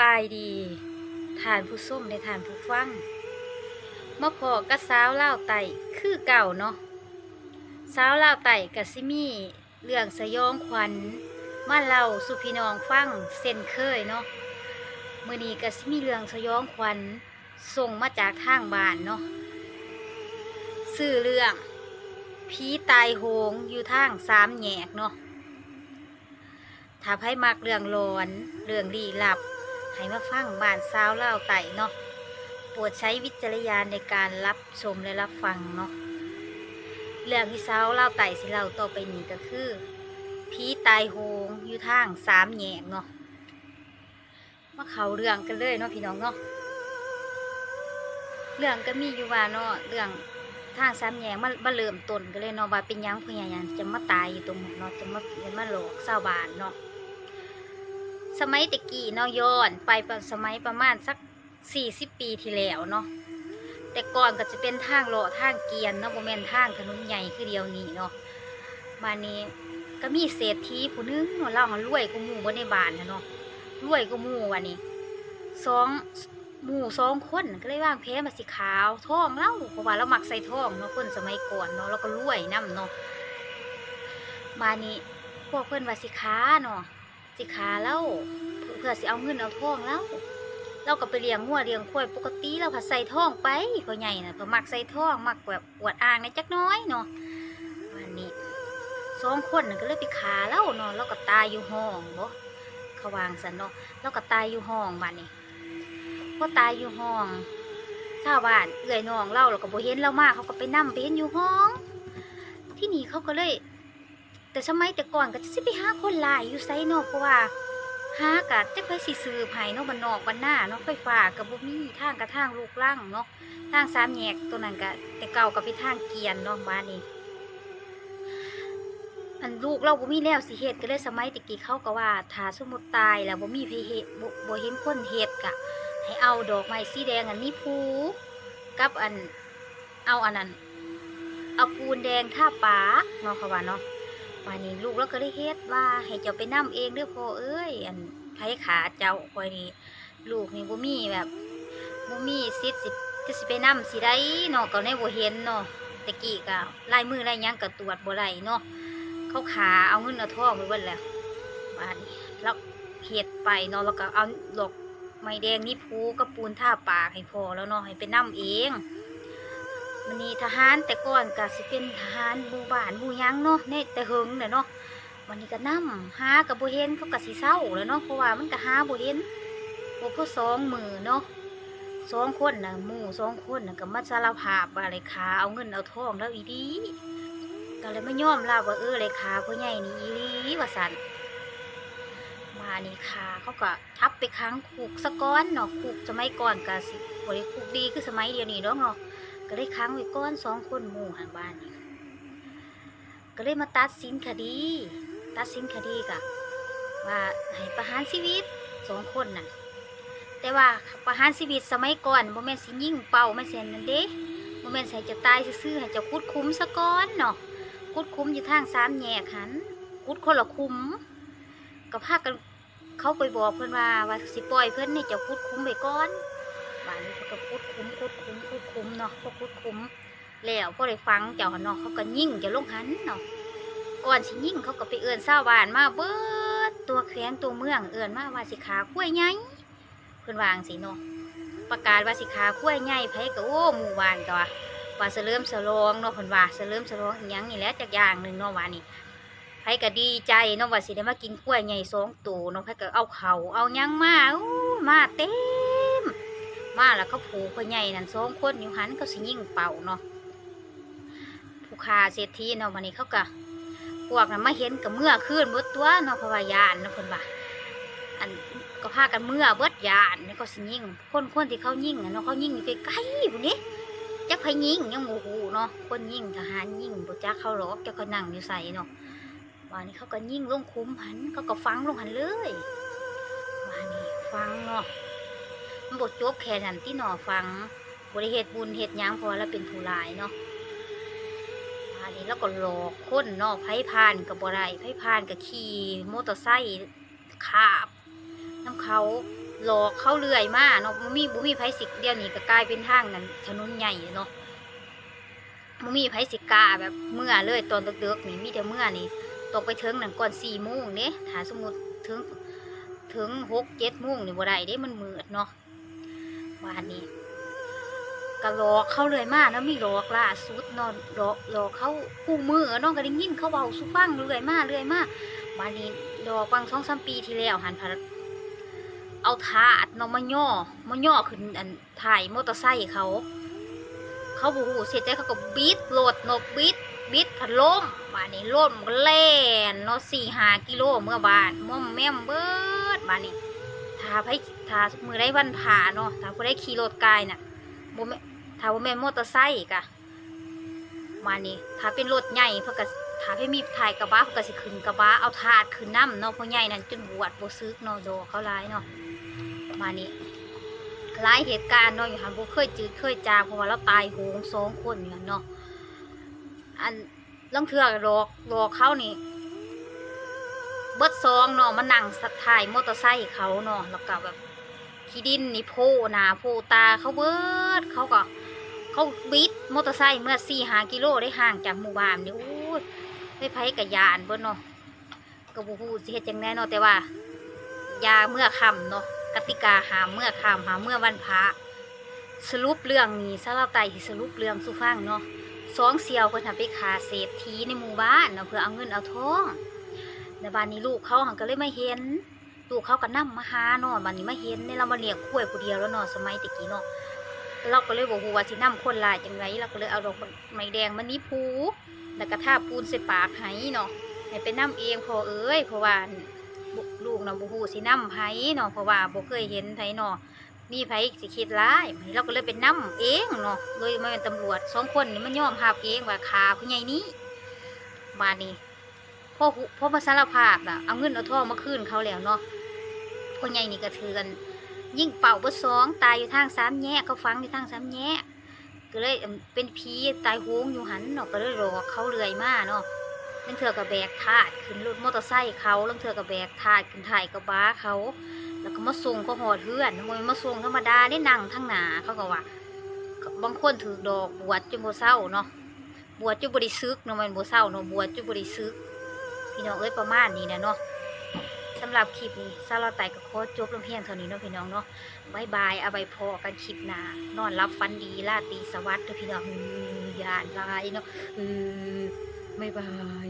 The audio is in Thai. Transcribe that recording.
บายดีทานผู้ส้มในทานผู้ฟังมาพอกระสาวเล่าไต่คือเก่าเนาะสาวเล่าไต่กับซิมี่ เรื่องสยองขวัญมาเล่าสุพี่น้องฟังเส้นเคยเนาะมื่อนี้กับซิมี่เรื่องสยองขวัญส่งมาจากทางบ้านเนาะชื่อเรื่องผีตายโหงอยู่ทางสามแหยกเนาะถ้าไพ่มักเรื่องหลอน เรื่องลี้ลับ ให้มาฟังบ้านสาวเล่าไต่เนาะโปรดใช้วิจารณญาณในการรับชมและรับฟังเนาะเรื่องที่สาวเล่าไต่สิเราต่อไปนี้ก็คือผีตายโหงอยู่ทางสามแยกเนาะมาเขาเรื่องกันเลยเนาะพี่น้องเนาะเรื่องก็มีอยู่ว่าเนาะเรื่องทางสามแยกมันมาเริ่มต้นกันเลยเนาะว่าเป็นยังผู้ใหญ่ยังจะมาตายอยู่ตรงเนาะจะมาเป็นมาหลอกชาบ้านเนาะ สมัยตะกี้เนาะย้อนไปประสมัยประมาณสักสี่สิบปีที่แล้วเนาะแต่ก่อนก็จะเป็นทางเลาะทางเกียนเนาะโมเมนทางถนนใหญ่คือเดียวนี้เนาะมานี้ก็มีเศรษฐีผู้หนึงเนาะเราหันรวยกูหมู่บนในบ้านนะเนาะรวยกูหมู่วันนี้สองหมู่สองคนก็เลยว่างแผนมาสิขาวทองเล่าเพราะว่าเราหมักใส่ทองเนาะคนสมัยก่อนเนาะแล้วก็รวยนํเนาะมานี้พวกเพื่อนว่าสิขาเนาะ สิขาแล้วเพื่อสิเอาเงินเอาทองแล้วเราก็ไปเลี้ยงงัวเลี้ยงควายปกติเราผัดใส่ทองไปพ่อใหญ่น่ะก็มักใส่ทองมักแบบอวดอ่างในจักน้อยเนาะวันนี้สองคนน่ะก็เลยไปขาแล้วเนาะเราก็ตายอยู่ห้องบ่เขาวางสันเนาะเราก็ตายอยู่ห้องบัดนี้พอตายอยู่ห้องชาวบ้านเอื้อยน้องเล่าเราก็บ่เห็นเรามากเขาก็ไปนั่ไปเห็นอยู่ห้อง ที่นี่เขาก็เลย แต่สมัยแต่ก่อนก็จะสิไปหาคนหลายอยู่ไซนาะเพราะว่าหากะจะไปสิซื้อไผ่เนาะบ้านนอกบ้านหน้าเนาะไฟฟ้ากับบ่มีทางกระทางลูกล่างเนาะทางสามแยกตัวนั้นก็แต่เก่าก็ไปทางเกียนเนาะบ้านนี้อันลูกเราบ่มีแล้วสิเฮ็ดก็เลยสมัยตะกี้เขาก็ว่าถ้าสมมุติตายแล้วบ่มีไผเฮ็ดบ่เห็นคนเฮ็ดก็ให้เอาดอกไม้สีแดงอันนี้ผูกับอันเอาอันนั้นเอาปูนแดงท่าปาเนาะเขาว่าเนาะ วันนี้ลูกเราก็ได้เฮ็ดว่าให้เจ้าไปนํเองเด้อพ่อเอ้ย อันไผขาเจ้าคอยนี่ลูกนี่บ่มีแบบบ่มีสิทธิ์สิจะสิไปนํสิได้เนาะก็ในบ่เห็นเนาะตะกี้ก็ลายมือลายหยังก็ตรวจบ่ได้เนาะเขาขาเอาเงินเอาทองไปเบิดแล้วบาดนี้แล้วเฮ็ดไปเนาะแล้วก็เอาดอกไม้แดงนี่พูกับปูนท่าปากให้พ่อแล้วเนาะให้ไปนํเอง นีทหารแต่ก่อนก็สิเป็นทหารหมู่บ้านหมู่หยังเนาะในแต่เฮิงน่ะเนาะวันนี้ก็นำหากับบ่เห็นเขาก็สิเศร้าแหล้วเนาะเพราะว่ามันก็หาบ่เห็นบ่พอสองมือเนาะสองคนน่ะหมู่สองคนนะก็มาสารภาพว่าเลยขาเอาเงินเอาทองแล้วอีดีก็เลยไม่ยอมรับว่าเออเลยขาพ่อใหญ่นี่อีหลีว่าซั่นมานี่ขาเขาก็ทับไปค้างคุกสะก้อนเนาะคุกสมัยก่อนก็สิบ่ได้คุกดีคือสมัยเดียวนี้ดอกเนาะ ก็เลยค้างไว้ก้อนสองคนหมู่หันบ้านนี่ก็เลยมาตัดสินคดี ตัดสินคดีกะว่าให้ประหารชีวิตสองคนน่ะ แต่ว่าประหารชีวิตสมัยก่อนโมเมนต์สิยิ่งเป่าไม่เซ็นนั่นเด้โมเมนใส่จะตายซื่อให้จะคุดคุ้มซะก้อนเนาะคุดคุ้มอยู่ทางสามแยกหันคุดคนละคุ้มก็พาคกันเขาไปบอกเพื่อนว่าว่าสิปล่อยเพื่อนนี่จะคุดคุ้มไปก้อนบ้านนี้ก็พูดคุ้มพูดคุ้มพูด คุ้มเนาะพวกพูดคุ้มแล้วพอได้ฟังเจ้าเนาะเขาก็ยิ่งจะลงหันเนาะก่อนสิยิ่งเขาก็ไปเอื้อนชาวบ้านมาเบิดตัวแข้งตัวเมืองเอื้อนมาว่าสิขาขั้วยใหญ่เพิ่นวางสิเนาะประกาศว่าสิขาขั้วยใหญ่ไผก็โอ้หมู่บานก็ว่าว่าเสริมสลองเนาะเพิ่นว่าเสริมสลองอีหยังนี่แหละจักอย่างหนึ่งเนาะว่านี่ไผก็ดีใจเนาะว่าสิได้มากินขั้วยใหญ่สองตัวเนาะไผก็เอาเขาเอายังมาอู้มาเต็ม มาแล้วก็ผูกพ่อใหญ่นั่นสองคนอยู่หันก็สิยิ่งเป่าเนาะผู้คาเศรษฐีเนาะวันนี้เขาก็พวกนั้นมาเห็นกับเมื่อคืนเบิดตัวเนาะพระว่ายานเนาะคนว่าอันก็พากันเมื่อเบิดยานนี่ก็สิยิ่งคนคนที่เขายิ่งเนาะเขายิ่งอยู่ใกล้ๆพวกนี้จักไผยิ่งยังโมโหเนาะคนยิ่งทหารยิ่งบ่จักเขาหรอกจักเขานั่งอยู่ใส่เนาะวันนี้เขาก็ยิ่งลงคุ้มหันเขาก็ฟังลงหันเลยวันนี้ฟังเนาะ มันบทจบแค่นั้นที่หน่อฟังบริเหตุบุญเหตุยังพอแล้วเป็นผู้ร้ายเนาะอันนี้แล้วก็หลอกคนนาะไพ่พานกับบไรไพ่พานกับขี่มอเตอร์ไซค์ขาบน้ำเขาหลอกเขาเรื่อยมากเนาะบ่มีบ่มีไผสิกเดียวนี้ก็กลายเป็นทางนั้นถนนใหญ่เนาะบ่มีไผสิกาแบบเมื่อเลยตอนเดึกๆนี่มีแต่เมื่อนี่ตกไปถึงนั่นก่อน4โมงเด้ถ้าสมมติถึงถึง6 7โมงนี่บ่ได้เด้มันมืดเนาะ ว่านี้ก็หลอกเขาเรื่อยมาแล้วมีหลอกล่าสุดนาะหลอกหลอกเขาคู่มือเนาะก็ได้ยินเขาเว้าสู่ฟังเรื่อยมากเรื่อยมากว่านี้ดอกบาง2-3ปีที่แล้วหันพะเอาถาดนาะมาย่อมาย่อขึ้นอันถ่ายมอเตอร์ไซค์เขา เขาบูฮูเสียใจเขาก็บิดโหลดนาะบิดบิดพัดลมบ้านนี้ลมก็แล่นเนาะสี่ห้ากิโลเมื่อบานม่อมแม่มเบิดบ้านนี้ ถ้าไปถ้ามือได้วันผ่าเนาะถ้าผู้ได้ขี่รถกายน่ะบ่แม่ถ้าบ่แม่นมอเตอร์ไซค์กะมานี่ถ้าเป็นรถใหญ่เพิ่นก็ถ้าไปมีถ่ายกระบะเพิ่นก็สิขึ้นกระบะเอาถาดขึ้นน้ำเนาะพราะใหญ่นั่นจนบวชบ่ซึกเนาะโดเขาหลายเนาะมานี่หลายเหตุการณ์เนาะอยู่หันบ่เคยจืดเคยจางเพราะว่าเราตายโหงสองคนอยู่เนาะอันลังเทือกหลอกหลอกเขานี่ เบิดซองเนาะมานั่งสัถ่ายมอเตอร์ไซค์เขาเนาะแล้วก็แบบขี้ดินนี่โพนาโพตาเขาเบิดเขาก็เขาบิดมอเตอร์ไซค์เมื่อสี่หากิโลได้ห่างจากหมู่บ้านนี่โอ้ยไปไผกับยานเบิดเนาะก็บ่ฮู้สิเฮ็ดจังไดเนาะแต่ว่า ยาเมื่อค่ำเนาะกติกาหาเมื่อค่ำหาเมื่อวันพระสรุปเรื่องนี้ซาเราไตที่สรุปเรื่องสุฟังเนาะสองเสียวเพิ่นทำไปขาเศรษฐีในหมู่บ้านเนาะเพื่อเอาเงินเอาทอง ในบ้านนี้ลูกเขาหังก็เลยไมาเห็นลูกเขาก็นํมาหาเนาะบ้านนี้ไมาเห็นเนี่ยเรามาเลี้ยงกล้วยผู้เดียวแล้วเนาะสมัยตะกี้เนาะเราก็เลยบอกว่าสินํคนลายจังไงเราก็เลยเอาดอกไม้แดงมานี้ผูแล้วก็ทาปูนใส่ปากให้เนาะให้ไปนํเองพอเอ้ยเพราะว่าลูกเนาะบ่ฮู้สินำไผเนาะเพราะว่าบ่เคยเห็นไผเนาะมีไผสิคิดร้ายเราก็เลยไปนำเองเนาะเลยมาเป็นตำรวจสองคนนี่มันยอมรับเองว่าฆ่าผู้ใหญ่นี้บานี้ พ่อพ่อมาสารภาพน่ะเอาเงินเอาทองมาคืนเขาแล้วเนาะผู้ใหญ่นี่ก็ถือกัน ยิ่งเป่าบ่สองตายอยู่ทางสามแยกเขาฟังอยู่ทางสามแยกก็เลยเป็นผีตายโหงอยู่หันเนาะก็เลยหลอกเขาเรื่อยมาเนาะลังเถื่อกับแบกถาดขึ้นรถมอเตอร์ไซค์เขาลังเถื่อกับแบกถาดขึ้นถ่ายกระบะเขา แล้วก็มาส่งก็หอดเพื่อนมันมาส่งธรรมดาได้นั่งทั้งหนาเขาก็ว่าบางคนถือดอกบวชจนบ่เศร้าเนาะบวชจนบริซึกเนาะมันบ่เศร้าเนาะบวชจนบริซึก พี่น้องเอ้ยประมาณนี้นะเนาะสำหรับคลิปนี้ซาลาไตกับโค้ชจบลงเพียงเท่านี้เนาะพี่น้องเนาะบายบายเอาไปพอกันคลิปหน้านอนรับฟันดีลาตีสวัสดิ์เด้อพี่น้องอือยานลายเนาะอือบายบาย